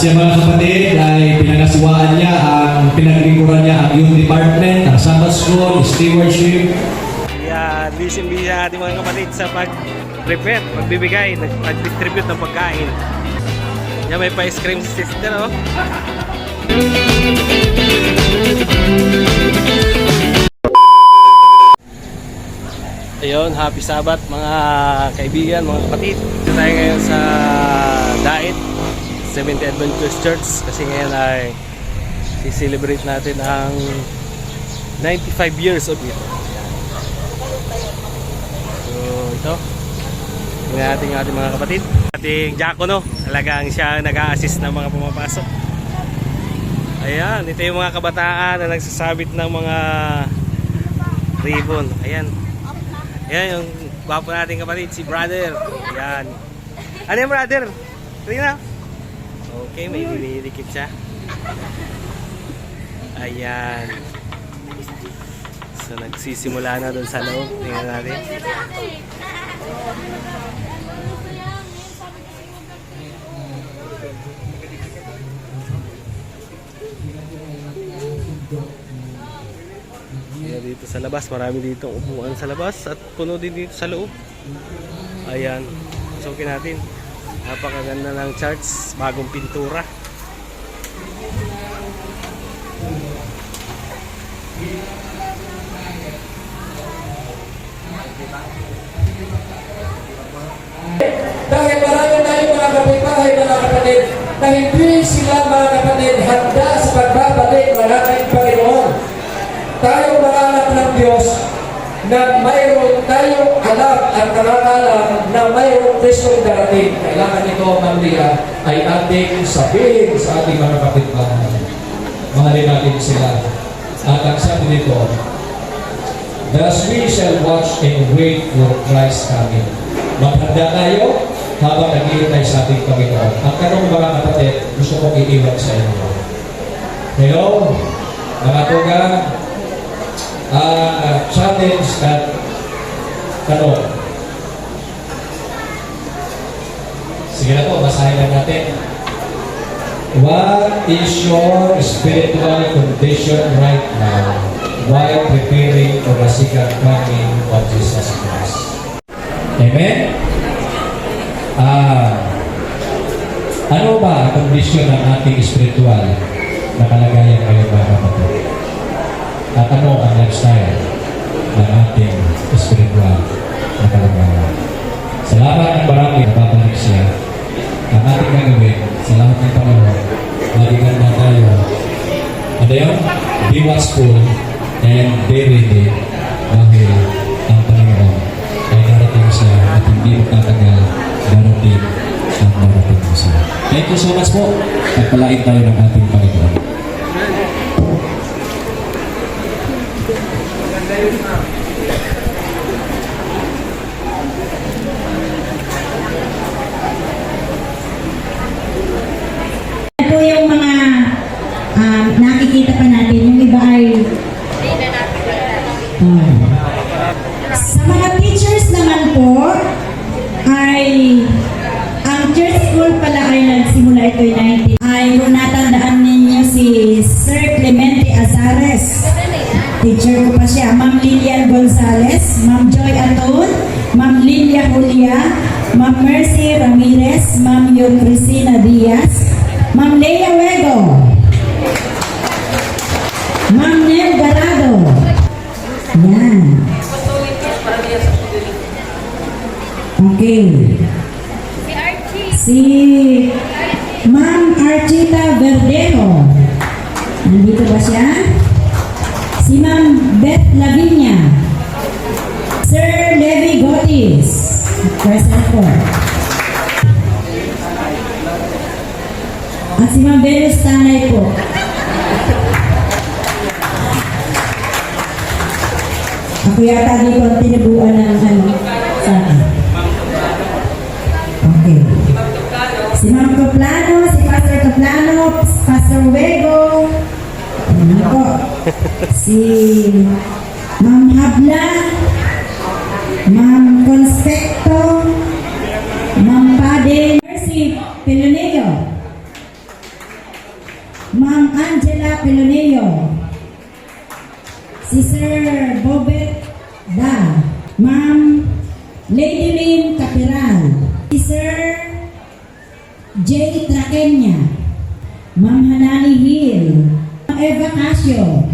siya mga kapatid ay pinagasuwaan niya ang pinaglingkuran niya ang youth department, ang Sabbath School, stewardship, Yan, busy-busy ang ating mga kapatid sa pag-prepare, pagbibigay, pag-distribute ng pagkain. Yan, may pa-ice cream si sister, oh. Ayun, happy Sabbath mga kaibigan, mga kapatid. Dito tayo ngayon sa Dait, Seventh Adventist Church kasi ngayon ay i-celebrate natin ang 95 years of it. So, ito. Tingnan natin yung ating mga kapatid. Ating Jacono, talagang siya nag-a-assist ng mga pumapasok. Ayan, ito yung mga kabataan na nagsasabit ng mga ribbon. Ayan. Ayan yung gwapo nating kapatid, si brother. Ayan. Ano yung brother? Tingnan. Okay, may dinidikit siya. Ayan. So nagsisimula na doon sa loob. Tingnan natin. Ayan dito sa labas. Marami dito upuan sa labas at puno din dito sa loob. Ayan. Sukin natin. Napakaganda ng church. Bagong pintura. Dahil marami tayong mga kapitbahay mga kapatid na hindi sila mga kapatid handa sa pagbabalik ng ating Panginoon. Tayong mga na mayroon tayong alam at karanalan na mayroong Kristong darating. Kailangan ito, Maria, ay ating sabihin sa ating mga kapitbahay. Mahalin natin sila. At ang sabi nito, Thus we shall watch and wait for Christ's coming. Maghanda tayo habang naghihintay sa ating Panginoon. Ang tanong mga kapatid, gusto kong iiwan sa inyo. Hello, mga tuga, uh, challenge at tanong. Sige na po, basahin lang natin. What is your spiritual condition right now while preparing for the second coming of Jesus Christ? Amen? Ah, ano ba ang kondisyon ng ating spiritual na kalagayan ngayon mga kapatid? At ano ang lifestyle ng ating spiritual na kalagayan? Salamat ng marami na babalik siya. Ang ating gagawin sa lahat ng Panginoon, malingan na tayo. Ano yun? Be watchful and be ready dahil ang Panginoon ay darating siya at hindi magtatagal darating at darating siya. Thank you so much po. Pagpalain tayo ng ating Panginoon. Ito Lilian Gonzalez, Ma'am Joy Aton, Ma'am Lilia Julia, Ma'am Mercy Ramirez, Ma'am Yu Cristina Diaz, Ma'am Leia Wego, Ma'am Nel Garado. Yan. Okay. Si Ma'am Archita Verdejo. Nandito ba siya? Si Ma'am Beth Lavinia. Sir Levi Gotis. Present po. At si Ma'am Venus Tanay po. Ako yata dito ang tinabuan ng ano sa akin. Okay. Si Ma'am Caplano, si Pastor Caplano, Pastor Wego, ano po, si Ma'am Habla, Ma'am Conspecto, Ma'am Pade, si Pilonillo, Ma'am Angela Peloneo. Si Sir Bobet Da. Ma'am Lady Lynn Capiral. Si Sir J. Trakenya. Ma'am Hanani Hill. Ma'am Eva Casio.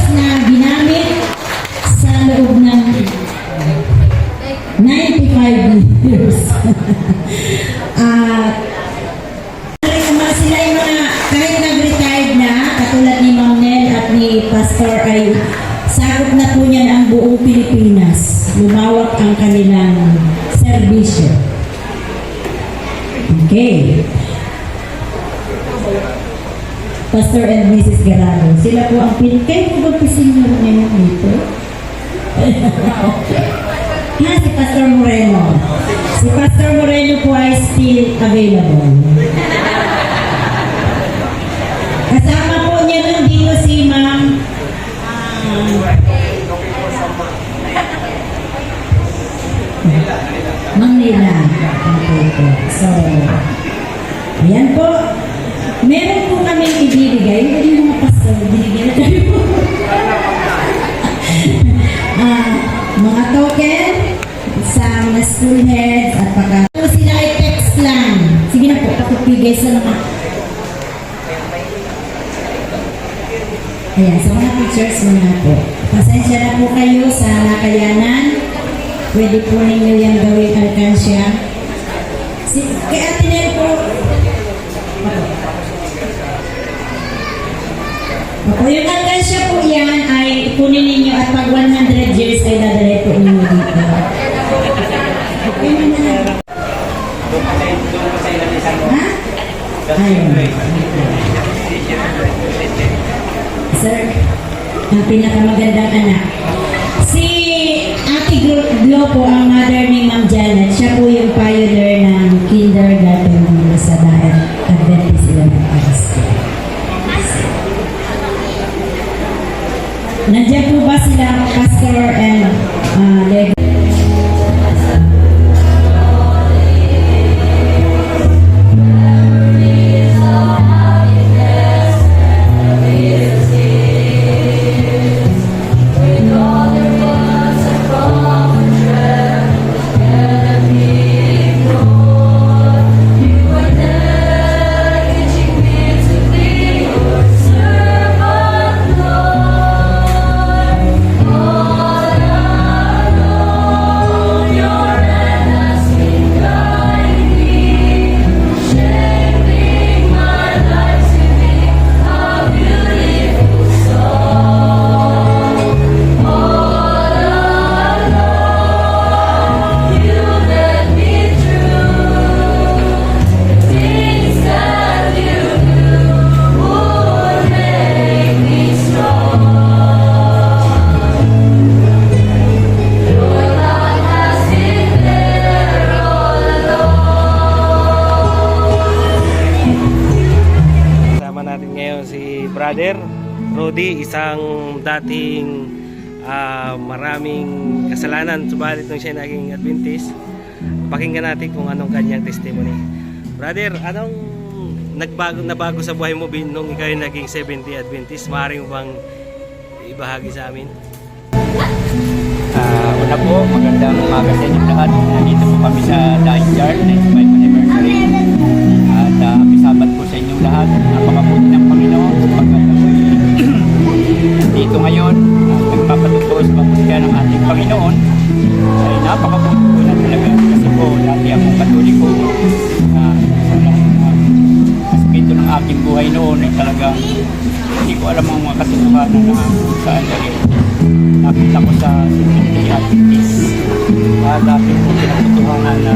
Diyos na ginamit sa loob ng 95 years. Ah, uh, sila yung mga nag-retired na, katulad ni Ma'am at ni Pastor ay sakop na po niyan ang buong Pilipinas. Lumawak ang kanilang serbisyo. Okay. Pastor and Mrs. Garado. Sila po ang pin... Pisinyo ngayon dito? ha, si Pastor Moreno. Si Pastor Moreno po ay still available. Kasama po niya nun dito si Ma'am ah, Ma'am po. So, ayan po. Meron po kami ibibigay. Hindi pastor, binigyan na tayo. Ah, mga token sa mga school heads at pagka... So, sila ay text lang. Sige na po, pakipigay sa mga... Ayan, sa mga pictures muna po. Pasensya na po kayo sa nakayanan. Pwede po ninyo yan gawing alkansya. Si, kay Ate Nel po, Opo, yung alkansya po yan ay kunin ninyo at pag 100 years ay dadalhin po ninyo dito. Ha? Ayun. Sir, ang pinakamagandang anak. Si Ate Glo po ang mother ni Ma'am Janet. Siya po yung pioneer ng kindergarten sa Daet Nandiyan po ba sila, Pastor and uh, Leg? Dating ah, maraming kasalanan subalit nung siya naging Adventist. Pakinggan natin kung anong kanyang testimony. Brother, anong nagbago nabago sa buhay mo bin nung ikaw yung naging 70 Adventist? Maaari mo bang ibahagi sa amin? Ah, una po, magandang umaga sa inyo lahat. Nandito po kami sa Dying Yard, 95th anniversary. At uh, sabat po sa inyong lahat. Napakabuti ng Panginoon sapagkat ako'y dito ngayon. At nagpapatutuos pagpunta ng ating Panginoon. Ay napakabuti po na talaga. Kasi po, dati akong katoliko. Walang uh, aspecto ng aking buhay noon ay talagang hindi ko alam ang mga katotohanan na saan dahil nakita ko sa City Adventist. Uh, dati po pinatutuhanan na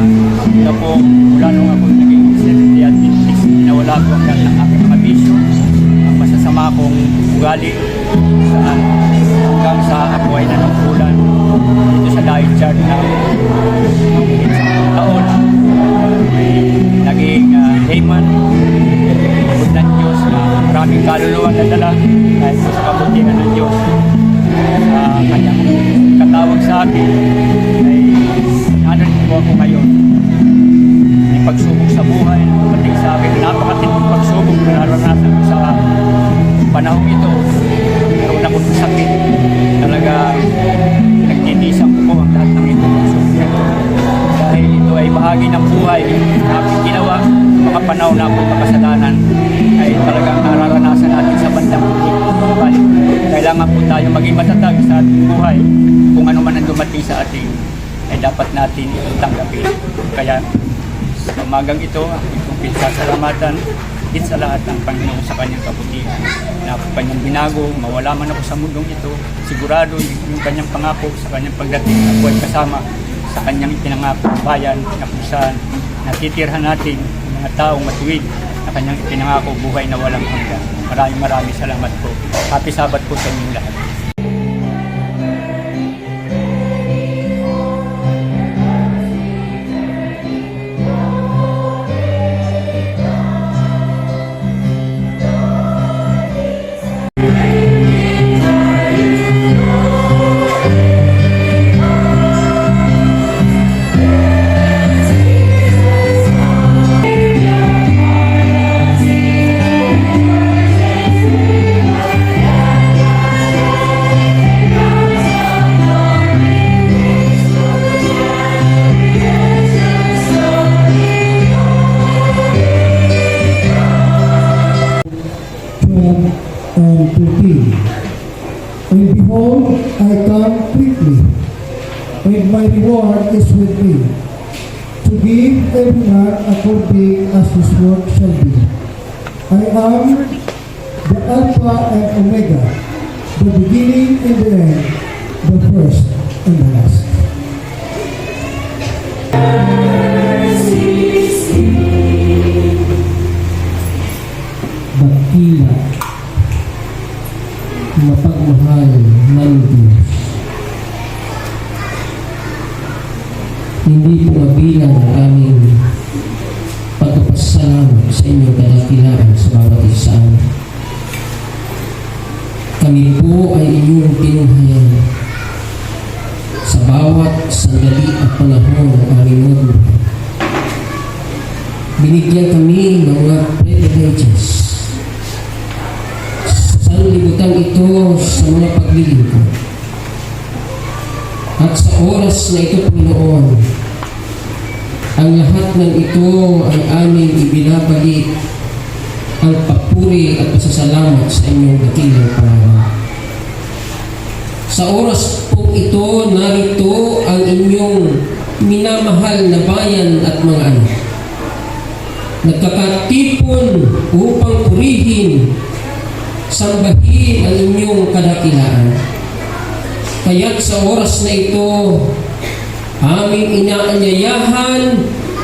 Una po, mula nung ako naging Seventh Adventist, nawala ko ang ng aking mga ang masasama kong ugali, saan hanggang sa ako ay nanungkulan dito sa Diet Chart na taon. Naging uh, layman, Bukod ng Diyos. Na maraming kaluluwa na dala dahil sa kabutihan ng Diyos. Sa kanyang katawag sa akin ay rin po ako ngayon? May pagsubok sa buhay. Na dumating sa akin napakatinding pagsubok na naranasan ko sa panahong ito na akong makasalanan ay talagang nararanasan natin sa bandang. Bali, Kailangan po tayo maging matatag sa ating buhay kung ano man ang dumating sa ating ay dapat natin itong. Kaya sa umagang ito, itong pinsasalamatan din sa lahat ng Panginoon sa kanyang kabutihan. Na kanyang binago, mawala man ako sa mundong ito, sigurado yung kanyang pangako sa kanyang pagdating ako ay kasama sa kanyang ipinangako bayan na kung saan natitirhan natin mga taong matuwid na kanyang ipinangako buhay na walang hanggan. Maraming maraming salamat po. Happy Sabat po sa inyong lahat. Omega, the beginning and the end, the first and the last. Sanlibutan ito sa mga paglilingkod. At sa oras na ito, Panginoon, ang lahat ng ito ay aming ibinabalik ang papuri at pasasalamat sa inyong dakilang pangalan. Sa oras po ito, narito ang inyong minamahal na bayan at mga anak. Nagkakatipon upang purihin, sambahin ang inyong kadakilaan. Kaya't sa oras na ito, aming inaanyayahan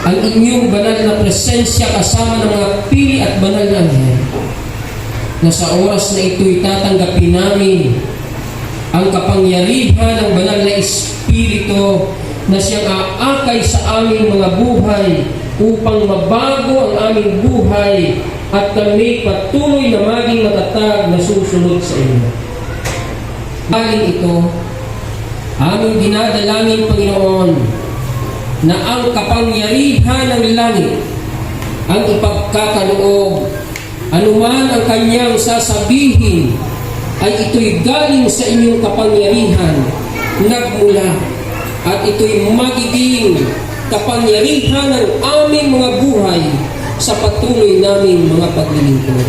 ang inyong banal na presensya kasama ng mga pili at banal na anghel na sa oras na ito itatanggapin namin ang kapangyarihan ng banal na Espiritu na siyang aakay sa aming mga buhay upang mabago ang aming buhay at kami patuloy na maging matatag na susunod sa inyo. Aling ito, aming dinadalangin, Panginoon, na ang kapangyarihan ng langit ang ipagkakaloob, anuman ang kanyang sasabihin, ay ito'y galing sa inyong kapangyarihan, nagmula, at ito'y magiging kapangyarihan ng aming mga buhay sa patuloy naming mga paglilingkod.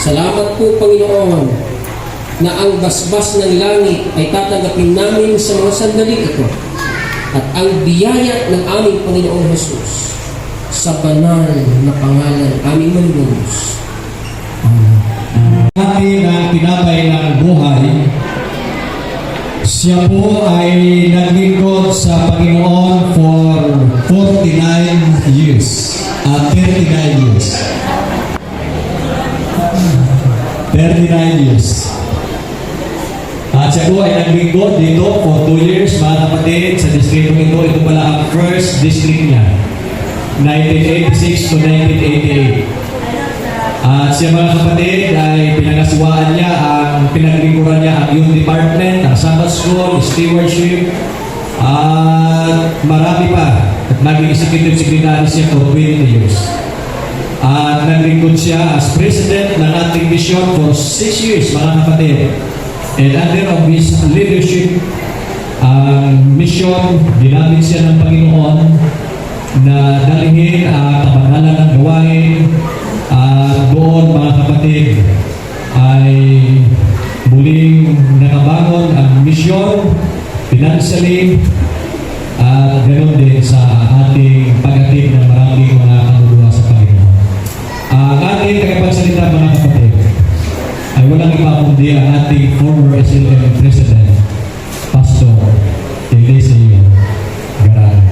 Salamat po, Panginoon, na ang basbas ng langit ay tatanggapin namin sa mga sandali ito at ang biyaya ng aming Panginoong Jesus sa banal na pangalan aming manunubos. atin ang tinapay ng buhay Siya po ay naglingkod sa Panginoon for 49 years. At 39 years. 39 years. At siya po ay naglingkod dito for 2 years, mga kapatid, sa distrito ito. Ito pala ang first district niya. 1986 to 1988. At siya mga kapatid ay pinangaswaan niya ang pinaglingkuran niya ang youth department, ang Sabbath school, stewardship, at marami pa. Naging executive secretary siya for 20 years. At naglingkod siya as president ng ating mission for 6 years mga kapatid. And under of his leadership, ang mission, ginamit siya ng Panginoon na dalhin ang kabanalan ng gawain at doon mga kapatid ay muling nakabangon ang misyon financially at ganoon din sa paghatid ng maraming mga kaluluwa sa Panginoon. Ang ating tagapagsalita mga kapatid ay walang iba kundi ang ating former SLM President, Pastor Eliseo Garan.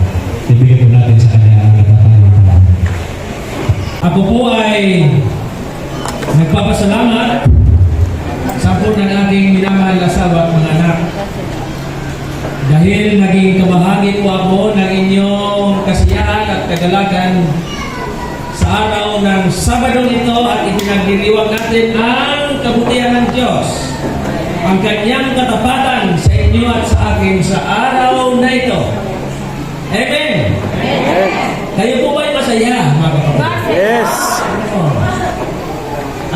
Ibigay po natin sa kanya ang katapangan. Ako po ay nagpapasalamat sa po ng ating minamahal na asawa at mga anak. Dahil naging kabahagi po ako at kagalagan sa araw ng Sabado ito at ipinagdiriwang natin ang kabutihan ng Diyos. Ang kanyang katapatan sa inyo at sa akin sa araw na ito. Amen! Kayo po ba'y masaya, mga kapatid? Yes!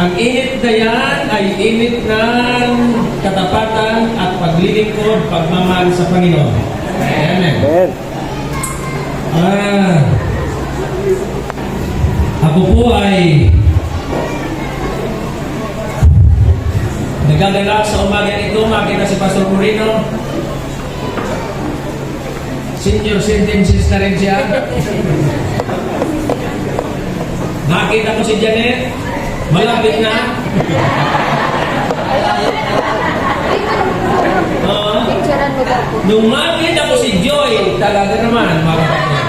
Ang init na yan ay init ng katapatan at paglilingkod, pagmamahal sa Panginoon. Amen. Amen. Ah, ako po ay nagagalak sa umaga ito, makita si Pastor Moreno. Senior sentences na rin siya. Nakita ko si Janet, malapit na. Oo. Nung makita ko si Joy, talaga naman, mga kapatid.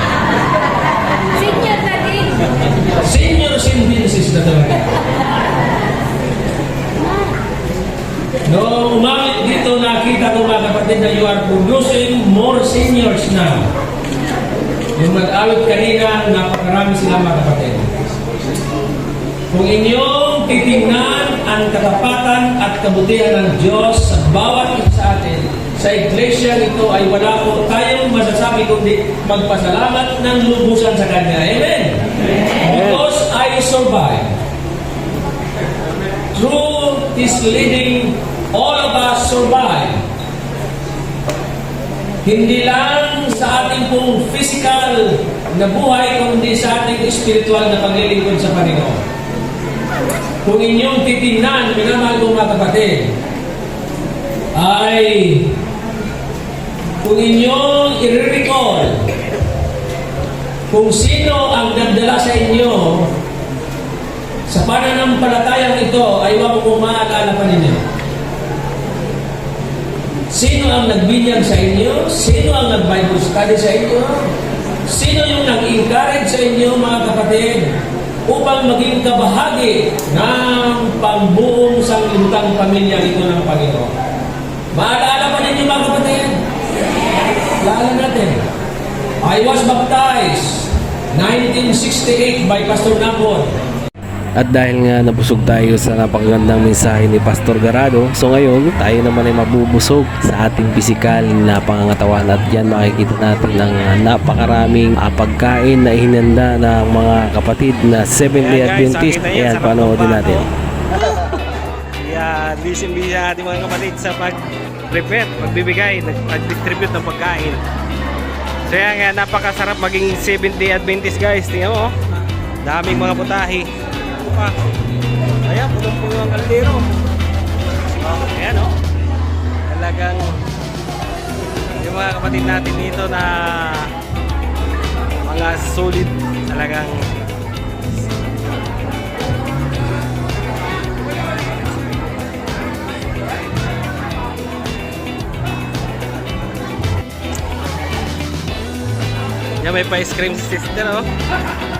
Senior sentences na talaga. Noong umamit dito, nakita ko mga kapatid na you are producing more seniors now. Yung mag-alot kanina, napakarami sila mga kapatid. Kung inyong titingnan ang katapatan at kabutihan ng Diyos sa bawat isa sa atin, sa iglesia ito ay wala po tayong masasabi kundi magpasalamat ng lubusan sa Kanya. Amen? Because I survive. Through His leading, all of us survive. Hindi lang sa ating pong physical na buhay, kundi sa ating spiritual na paglilingkod sa Panginoon. Kung inyong titingnan, minamahal kong mga kapatid, ay kung inyong i-recall kung sino ang nagdala sa inyo sa pananampalatayang ito ay wag kung maaalala pa ninyo. Sino ang nagbinyag sa inyo? Sino ang nag-Bible study sa inyo? Sino yung nag-encourage sa inyo mga kapatid upang maging kabahagi ng pambuong sanglibutan pamilya ito ng Panginoon? Maalala pa ninyo mga kapatid? Lala natin. I was baptized 1968 by Pastor Napon. At dahil nga nabusog tayo sa napakagandang mensahe ni Pastor Garado, so ngayon tayo naman ay mabubusog sa ating pisikal na pangangatawan at yan makikita natin ang napakaraming ah, pagkain na ihinanda ng mga kapatid na 70 Adventist. Ayan, panoodin natin. Yan, busy-busy ating mga kapatid sa pag-prepare, pagbibigay, pag-distribute ng pagkain. So yan nga, napakasarap maging 70 Adventist guys. Tingnan mo, oh. daming mga putahe. Pa. Ayan, punong-puno ang kaldero. Oh, ayan oh. Talagang yung mga kapatid natin dito na mga solid talagang may pa-ice cream si sister, oh.